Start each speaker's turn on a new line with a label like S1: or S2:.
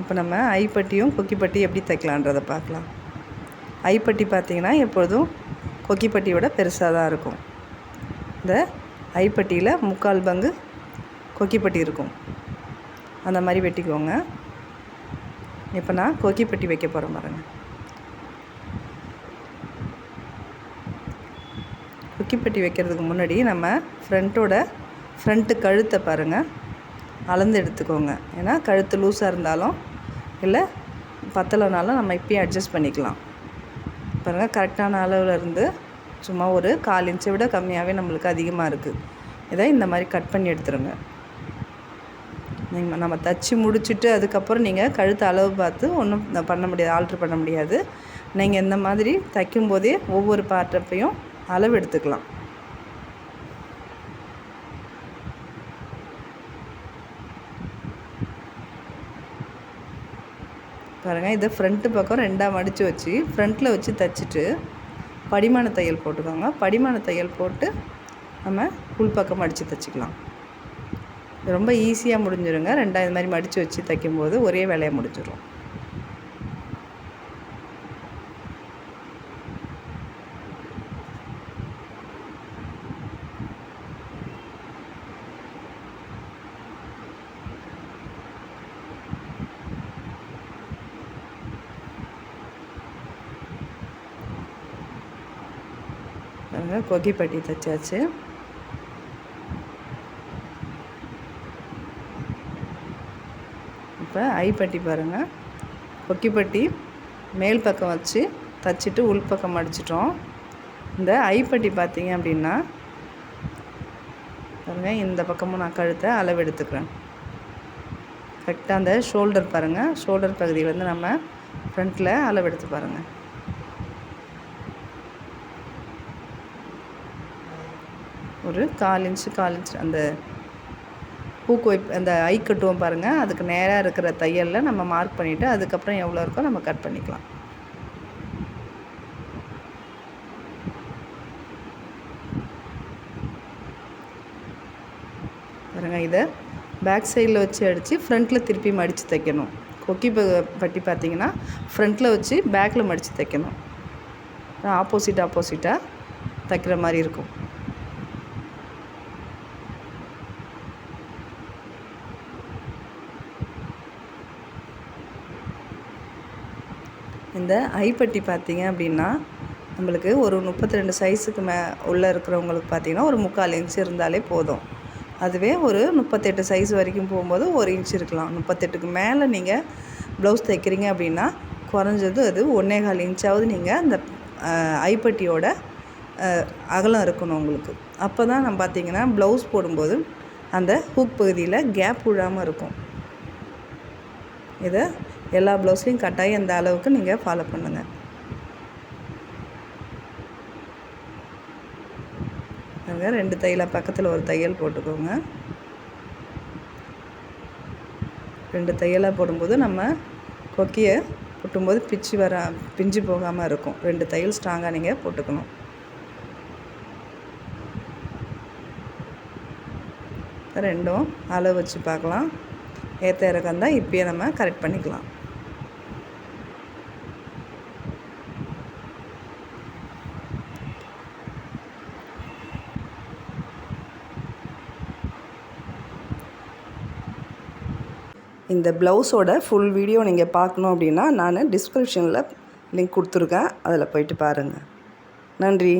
S1: இப்போ நம்ம ஐப்பட்டியும் கொக்கிப்பட்டி எப்படி தைக்கலான்றதை பார்க்கலாம். ஐப்பட்டி பார்த்தீங்கன்னா எப்பொழுதும் கொக்கிப்பட்டியோட பெருசாக தான் இருக்கும். இந்த ஐப்பட்டியில் முக்கால் பங்கு கொக்கிப்பட்டி இருக்கும். அந்த மாதிரி வெட்டிக்கோங்க. இப்போ நான் கொக்கிப்பட்டி வைக்க போகிறேன் பாருங்கள் கொக்கிப்பட்டி வைக்கிறதுக்கு முன்னாடி நம்ம ஃப்ரண்ட்டோட ஃப்ரண்ட்டு கழுத்தை பாருங்கள் அளந்து எடுத்துக்கோங்க. ஏன்னா கழுத்து லூஸாக இருந்தாலும் இல்லை பத்தலைனாலும் நம்ம இப்பயும் அட்ஜஸ்ட் பண்ணிக்கலாம். பாருங்கள் கரெக்டான அளவில் இருந்து சும்மா ஒரு கால் இன்ச்சை விட கம்மியாகவே நம்மளுக்கு அதிகமாக இருக்குது இதை இந்த மாதிரி கட் பண்ணி எடுத்துருங்க. நீங்கள் நம்ம தச்சு முடிச்சுட்டு அதுக்கப்புறம் நீங்கள் கழுத்து அளவு பார்த்து ஒன்றும் பண்ண முடியாது ஆல்ட்ரு பண்ண முடியாது. நீங்கள் இந்த மாதிரி தைக்கும்போதே ஒவ்வொரு பார்ட்டப்பையும் அளவு எடுத்துக்கலாம். பாருங்கள் இதை ஃப்ரண்ட்டு பக்கம் ரெண்டாக மடித்து வச்சு ஃப்ரண்ட்டில் வச்சு தைச்சிட்டு படிமான தையல் போட்டுக்கோங்க. படிமான தையல் போட்டு நம்ம உள்பக்கம் மடித்து தைச்சிக்கலாம். ரொம்ப ஈஸியாக முடிஞ்சிருங்க. ரெண்டாக இது மாதிரி மடித்து வச்சு தைக்கும்போது ஒரே வேலையாக முடிஞ்சிடும் பாருங்கள் கொக்கிப்பட்டி தைச்சாச்சு. இப்போ ஐப்பட்டி பாருங்கள் கொக்கிப்பட்டி மேல் பக்கம் வச்சு தைச்சிட்டு உள் பக்கம் அடிச்சிட்டோம் இந்த ஐப்பட்டி பார்த்தீங்க அப்படின்னா பாருங்கள் இந்த பக்கமும் நான் கழுத்தை அளவு எடுத்துக்கிறேன். கரெக்டாக அந்த ஷோல்டர் பாருங்கள் ஷோல்டர் பகுதியிலேருந்து நம்ம ஃப்ரண்ட்டில் அளவு எடுத்து பாருங்கள் ஒரு கால் இன்ச்சு கால் இன்ச்சு அந்த பூக்கு அந்த ஐ கட்டுவோம் பாருங்கள் அதுக்கு நேராக இருக்கிற தையலில் நம்ம மார்க் பண்ணிவிட்டு அதுக்கப்புறம் எவ்வளோ இருக்கோ நம்ம கட் பண்ணிக்கலாம். பாருங்கள் இதை பேக் சைடில் வச்சு அடித்து ஃப்ரண்ட்டில் திருப்பி மடித்து தைக்கணும். கொக்கி ப பட்டி பார்த்தீங்கன்னா ஃப்ரண்ட்டில் வச்சு பேக்கில் மடித்து தைக்கணும். ஆப்போசிட் ஆப்போசிட்டாக தைக்கிற மாதிரி இருக்கும். இந்த ஐப்பட்டி பார்த்திங்க அப்படின்னா நம்மளுக்கு ஒரு முப்பத்தி ரெண்டு சைஸுக்கு மே உள்ளே இருக்கிறவங்களுக்கு பார்த்தீங்கன்னா ஒரு முக்கால் இன்ச் இருந்தாலே போதும். அதுவே ஒரு முப்பத்தெட்டு சைஸ் வரைக்கும் போகும்போது ஒரு இன்ச் இருக்கலாம். முப்பத்தெட்டுக்கு மேலே நீங்கள் ப்ளவுஸ் தைக்கிறீங்க அப்படின்னா குறைஞ்சது அது ஒன்றே கால் இன்ச்சாவது நீங்கள் அந்த ஐப்பட்டியோட அகலம் இருக்கணும் உங்களுக்கு. அப்போ தான் நம்ம பார்த்தீங்கன்னா ப்ளவுஸ் போடும்போது அந்த ஹூக் பகுதியில் கேப் விழாமல் இருக்கும். இதை எல்லா ப்ளவுஸ்லையும் கட்டாயம் இந்த அளவுக்கு நீங்கள் ஃபாலோ பண்ணுங்கள் பாருங்க ரெண்டு தையலாக பக்கத்தில் ஒரு தையல் போட்டுக்கோங்க. ரெண்டு தையலாக போடும்போது நம்ம கொக்கியை போட்டும்போது பிச்சு வர பிஞ்சு போகாமல் இருக்கும். ரெண்டு தையல் ஸ்ட்ராங்காக நீங்கள் போட்டுக்கணும். ரெண்டும் அளவு வச்சு பார்க்கலாம். ஏற்ற இறக்கம் தான் இப்போயே நம்ம கரெக்ட் பண்ணிக்கலாம். இந்த ப்ளவுஸோட ஃபுல் வீடியோ நீங்கள் பார்க்கணும் அப்படின்னா நான் டிஸ்கிரிப்ஷனில் லிங்க் கொடுத்துருக்கேன். அதில் போயிட்டு பாருங்கள் நன்றி.